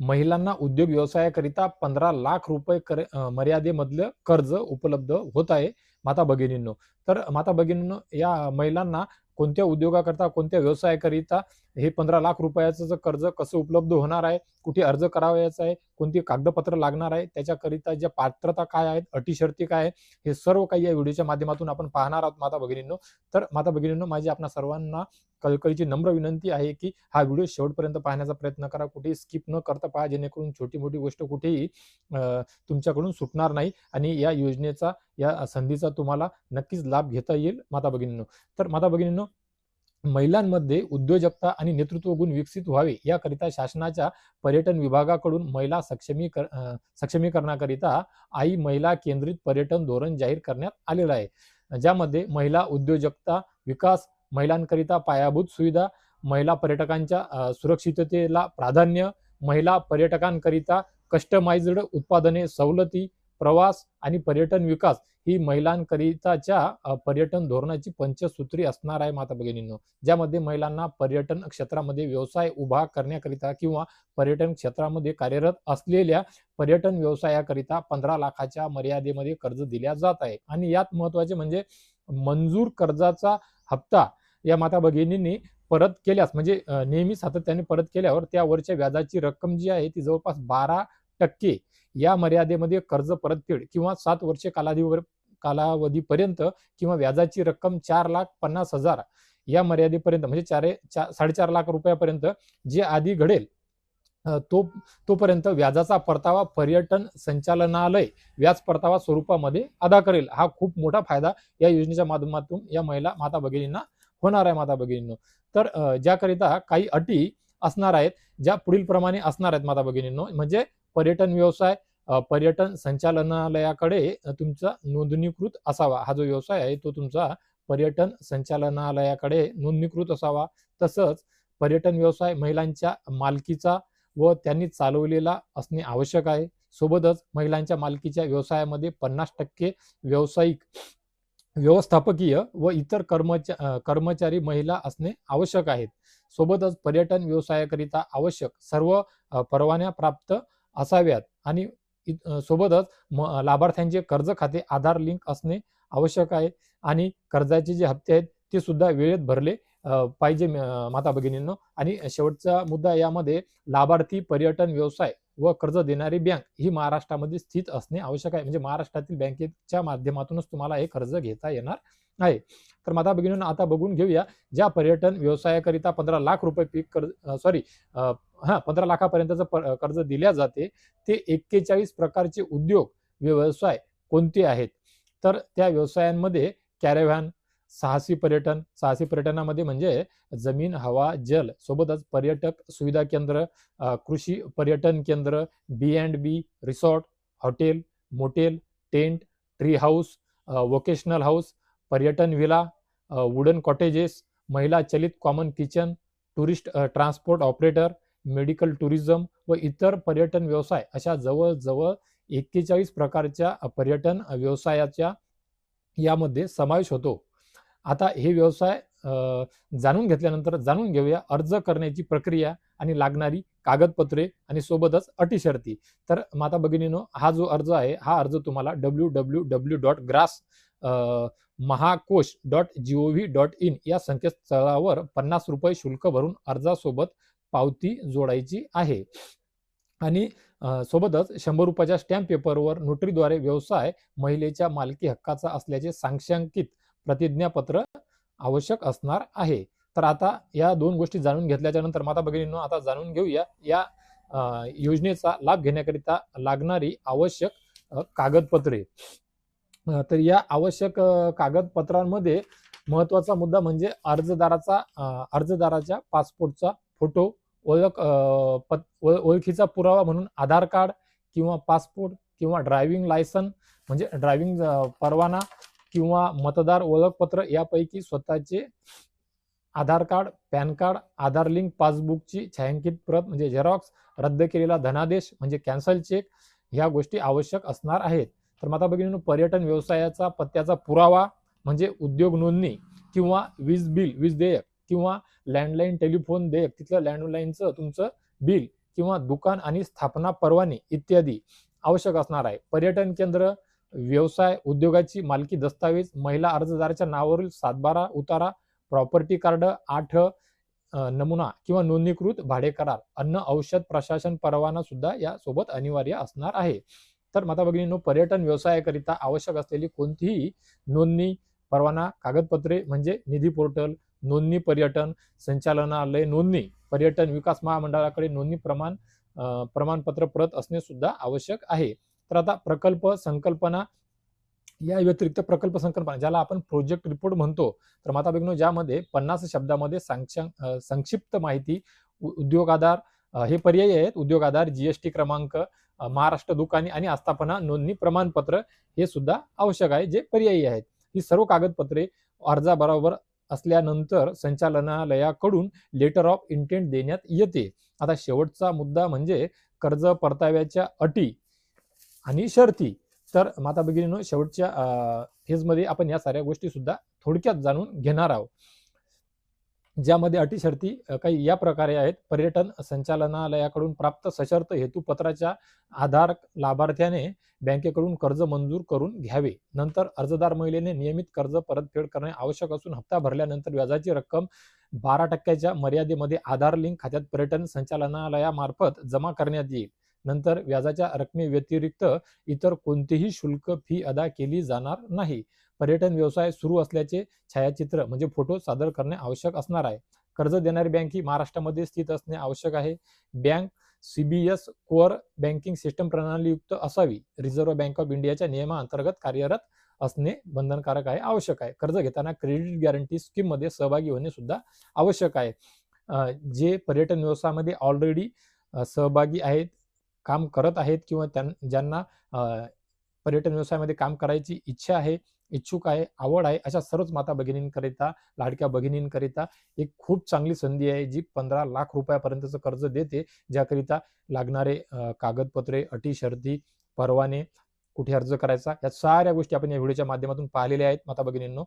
महिलांना उद्योग व्यवसायाकरिता पंधरा लाख रुपये कर मर्यादेमधलं कर्ज उपलब्ध होत आहे. माता भगिनींनो तर माता भगिनींनो या महिलांना कोणत्या उद्योगाकरता कोणत्या व्यवसायाकरिता हे पंधरा लाख रुपयाचं कर्ज कसं उपलब्ध होणार आहे कुठे अर्ज करावयाचा आहे कोणती कागदपत्र लागणार आहे त्याच्याकरिता ज्या पात्रता काय आहेत अटी शर्ती काय आहे हे सर्व काही या व्हिडिओच्या माध्यमातून आपण पाहणार आहोत माता भगिनींनो. तर माता भगिनींनो माझी आपणा सर्वांना कळकळीची नम्र विनंती आहे की हा व्हिडिओ शेवटपर्यंत पाहण्याचा प्रयत्न करा. कुठेही स्किप न करता पहा जेणेकरून छोटी मोठी गोष्ट कुठेही तुमच्याकडून सुटणार नाही आणि या योजनेचा या संधीचा तुम्हाला नक्कीच लाभ घेता येईल माता भगिनींनो. तर माता भगिनींनो महिलांमध्ये उद्योजकता आणि नेतृत्व गुण विकसित व्हावे याकरिता शासनाच्या पर्यटन विभागाकडून महिला सक्षमीकर कर सक्षमीकरणाकरिता आई महिला केंद्रित पर्यटन धोरण जाहीर करण्यात आलेलं आहे. ज्यामध्ये महिला उद्योजकता विकास महिलांकरिता पायाभूत सुविधा महिला पर्यटकांच्या सुरक्षिततेला प्राधान्य महिला पर्यटकांकरिता कस्टमाइज्ड उत्पादने सवलती प्रवास आणि पर्यटन विकास ही महिलांकरिताच्या पर्यटन धोरणाची पंचसूत्री असणार आहे माता भगिनींनो. ज्यामध्ये महिलांना पर्यटन क्षेत्रामध्ये व्यवसाय उभा करण्याकरिता किंवा पर्यटन क्षेत्रामध्ये कार्यरत असलेल्या पर्यटन व्यवसायाकरिता पंधरा लाखाच्या मर्यादेमध्ये कर्ज दिल्या जात आहे. आणि यात महत्त्वाचे म्हणजे मंजूर कर्जाचा हप्ता या माता भगिनींनी परत केल्यास म्हणजे नेहमी सातत्याने परत केल्यावर त्यावरच्या व्याजाची रक्कम जी आहे ती जवळपास बारा टक्के या मर्यादेमध्ये कर्ज परतफेड किंवा सात वर्षे कालावधीवर कालावधीपर्यंत किंवा व्याजाची रक्कम चार लाख पन्नास हजार या मर्यादेपर्यंत म्हणजे चारे चार साडेचार लाख रुपयापर्यंत जे आधी घडेल तो तोपर्यंत व्याजाचा परतावा पर्यटन संचालनालय व्याज परतावा स्वरूपामध्ये अदा करेल. हा खूप मोठा फायदा या योजनेच्या माध्यमातून या महिला माता भगिनींना होणार आहे माता भगिनींनो. तर ज्याकरिता काही अटी असणार आहेत ज्या पुढील प्रमाणे असणार आहेत माता भगिनींनो म्हणजे पर्यटन व्यवसाय पर्यटन संचालनालयाकडे तुमचा नोंदणीकृत असावा. हा जो व्यवसाय आहे तो तुमचा पर्यटन संचालनालयाकडे नोंदणीकृत असावा. तसंच पर्यटन व्यवसाय महिलांच्या मालकीचा व त्यांनी चालवलेला असणे आवश्यक आहे. सोबतच महिलांच्या मालकीच्या व्यवसायामध्ये पन्नास टक्के व्यावसायिक व्यवस्थापकीय व इतर कर्मचा कर्मचारी महिला असणे आवश्यक आहेत. सोबतच पर्यटन व्यवसायाकरिता आवश्यक सर्व परवान्या प्राप्त असाव्यात. आणि सोबतच म- लाभार्थ्यांचे कर्ज खाते आधार लिंक असणे आवश्यक आहे. आणि कर्जाचे जे हप्ते आहेत ते सुद्धा वेळेत भरले पाहिजे माता भगिनींनो. आणि शेवटचा मुद्दा यामध्ये लाभार्थी पर्यटन व्यवसाय व कर्ज देणारी बँक ही महाराष्ट्रामध्ये स्थित असणे आवश्यक आहे. म्हणजे महाराष्ट्रातील बँकेच्या माध्यमातूनच तुम्हाला हे कर्ज घेता येणार आहे. तर माता भगिनींनो आता बघून घेऊया. ज्या पर्यटन व्यवसायाकरिता पंधरा लाख रुपये पीक कर्ज सॉरी हा पंधरा लाखापर्यंतचं कर्ज दिल्या जाते. ते एक्केचाळीस प्रकारचे उद्योग व्यवसाय कोणते आहेत? तर त्या व्यवसायांमध्ये कॅरेव्हॅन साहसी पर्यटन साहसी पर्यटनामध्ये म्हणजे जमीन हवा जल सोबतच पर्यटक सुविधा केंद्र कृषी पर्यटन केंद्र B and B resort hotel motel tent tree house vocational house पर्यटन विला वुडन कॉटेजेस महिला चलित common kitchen tourist transport operator medical tourism व इतर पर्यटन व्यवसाय अशा जवळजवळ एक्केचाळीस प्रकारच्या पर्यटन व्यवसायाच्या यामध्ये समावेश होतो. आता हे व्यवसाय जाणून घेतल्यानंतर जाणून घेऊया अर्ज करण्याची प्रक्रिया आणि लागणारी कागदपत्रे आणि सोबतच अटी शर्ती. तर माता भगिनीनो हा जो अर्ज आहे हा अर्ज तुम्हाला W W W dot gras Mahakosh dot G O V dot in या संकेतस्थळावर पन्नास रुपये शुल्क भरून अर्जासोबत पावती जोडायची आहे. आणि सोबतच शंभर रुपयाच्या स्टॅम्प पेपरवर नोटरीद्वारे व्यवसाय महिलेच्या मालकी हक्काचा असल्याचे सांख्यांकित प्रतिज्ञापत्र आवश्यक असणार आहे. तर आता या दोन गोष्टी जाणून घेतल्याच्या नंतर माता भगिनींनो आता जाणून घेऊया या योजनेचा लाभ घेण्याकरिता लागणारी आवश्यक कागदपत्रे. तर या आवश्यक कागदपत्रांमध्ये महत्त्वाचा मुद्दा म्हणजे अर्जदाराचा अर्जदाराच्या पासपोर्टचा फोटो ओळख पत ओळ- ओळखीचा पुरावा म्हणून आधार कार्ड किंवा पासपोर्ट किंवा ड्रायव्हिंग लायसन म्हणजे ड्रायव्हिंग परवाना किंवा मतदार ओळखपत्र यापैकी स्वतःचे Aadhaar card PAN card Aadhaar link पासबुकची छायांकित प्रत म्हणजे झेरॉक्स रद्द केलेला धनादेश म्हणजे कॅन्सल चेक ह्या गोष्टी आवश्यक असणार आहेत. तर माता भगिनी पर्यटन व्यवसायाचा पत्त्याचा पुरावा म्हणजे उद्योग नोंदणी किंवा वीज बिल वीज देयक किंवा लँडलाईन टेलिफोन देयक तिथलं लँडलाईनचं तुमचं बिल किंवा दुकान आणि स्थापना परवाने इत्यादी आवश्यक असणार आहे. पर्यटन केंद्र व्यवसाय उद्योगाची मालकी दस्तावेज महिला अर्जदाराच्या नावावरील सातबारा उतारा प्रॉपर्टी कार्ड आठ नमुना किंवा नोंदणीकृत भाडे करार अन्न औषध प्रशासन परवाना सुद्धा यासोबत अनिवार्य असणार आहे. तर माता भगिनींनो पर्यटन व्यवसायाकरिता आवश्यक असलेली कोणतीही नोंदणी परवाना कागदपत्रे म्हणजे निधी पोर्टल नोंदणी पर्यटन संचालनालय नोंदणी पर्यटन विकास महामंडळाकडे नोंदणी प्रमाण प्रमाणपत्र प्रत असणे सुद्धा आवश्यक आहे. तर आता प्रकल्प संकल्पना या व्यतिरिक्त प्रकल्प संकल्पना ज्याला आपण प्रोजेक्ट रिपोर्ट म्हणतो तर माता भगिनो ज्यामध्ये पन्नास शब्दामध्ये सांक्ष- संक्षिप्त माहिती उद्योगाधार उद्योग आधार हे पर्यायी आहेत. उद्योग आधार जीएसटी क्रमांक महाराष्ट्र दुकानी आणि आस्थापना नोंदणी प्रमाणपत्र हे सुद्धा आवश्यक आहे जे पर्यायी आहेत. ही सर्व कागदपत्रे अर्जाबरोबर असल्यानंतर संचालनालयाकडून लेटर ऑफ इंटेंट देण्यात येते. आता शेवटचा मुद्दा म्हणजे कर्ज परताव्याच्या अटी आणि शर्ती. तर माता भगिनीनं शेवटच्या फेजमध्ये आपण या साऱ्या गोष्टी सुद्धा थोडक्यात जाणून घेणार आहोत. ज्यामध्ये अटी शर्ती काही या प्रकारे आहेत. पर्यटन संचालनालयाकडून प्राप्त सशर्त हेतुपत्राच्या आधार लाभार्थ्याने बँकेकडून कर्ज मंजूर करून घ्यावे. नंतर अर्जदार महिलेने नियमित कर्ज परतफेड करणे आवश्यक असून हप्ता भरल्यानंतर व्याजाची रक्कम बारा टक्क्याच्या मर्यादेमध्ये आधार लिंक खात्यात पर्यटन संचालनालयामार्फत जमा करण्यात येईल. नंतर व्याजाच्या रकमेव्यतिरिक्त इतर कोणतीही शुल्क फी अदा केली जाणार नाही. पर्यटन व्यवसाय सुरू असल्याचे छायाचित्र म्हणजे फोटो सादर करणे आवश्यक असणार आहे. कर्ज देणारी बँक ही महाराष्ट्रामध्ये स्थित असणे आवश्यक आहे. Bank CBS core banking system प्रणालीयुक्त असावी. रिझर्व्ह बँक ऑफ इंडियाच्या नियमाअंतर्गत कार्यरत असणे बंधनकारक आहे आवश्यक आहे. कर्ज घेताना क्रेडिट गॅरंटी स्कीममध्ये सहभागी होणे सुद्धा आवश्यक आहे. जे पर्यटन व्यवसायामध्ये ऑलरेडी सहभागी आहेत काम करत आहेत किंवा ज्यांना पर्यटन व्यवसायामध्ये काम करायची इच्छा आहे इच्छुक आहे आवड आहे अशा सर्वच माता भगिनींकरिता लाडक्या भगिनींकरिता एक खूप चांगली संधी आहे जी पंधरा लाख रुपयापर्यंतचं कर्ज देते ज्याकरिता लागणारे कागदपत्रे अटी शर्ती परवाने कुठे अर्ज करायचा या साऱ्या गोष्टी आपण या व्हिडिओच्या माध्यमातून पाहिलेल्या आहेत माता भगिनींनो.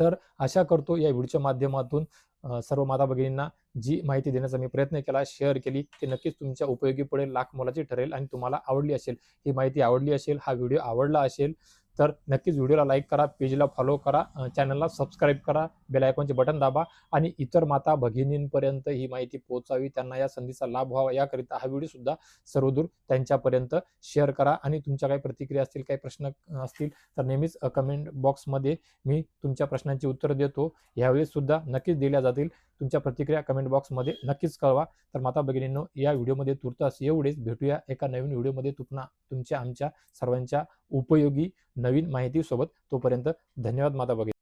तर आशा करतो या व्हिडिओच्या माध्यमातून सर्व माता भगिनींना जी माहिती देण्याचा मी प्रयत्न केला शेअर केली ती नक्कीच तुमच्या उपयोगी पडेल लाख मोलाची ठरेल आणि तुम्हाला आवडली असेल. ही माहिती आवडली असेल हा व्हिडिओ आवडला असेल तर नक्कीच व्हिडिओला लाईक करा पेजला फॉलो करा चॅनलला सबस्क्राईब करा बेल आयकॉनचे बटन दाबा आणि इतर माता भगिनींपर्यंत ही माहिती पोहोचावी. त्यांना या संधीचा लाभ व्हावा. याकरिता हा व्हिडिओ सुद्धा सर्वदूर त्यांच्यापर्यंत शेअर करा आणि तुमच्या काही प्रतिक्रिया असतील काही प्रश्न असतील तर नेहमीच कमेंट बॉक्समध्ये मी तुमच्या प्रश्नांची उत्तर देतो. यावेळेस सुद्धा नक्कीच दिल्या जातील. तुमच्या प्रतिक्रिया कमेंट बॉक्समध्ये नक्कीच कळवा. तर माता भगिनींनो या व्हिडिओमध्ये तुर्तास एवढेच. भेटूया एका नवीन व्हिडिओमध्ये तुपना तुमच्या आमच्या सर्वांच्या उपयोगी नवीन माहितीसोबत. तोपर्यंत धन्यवाद माता भगिनी.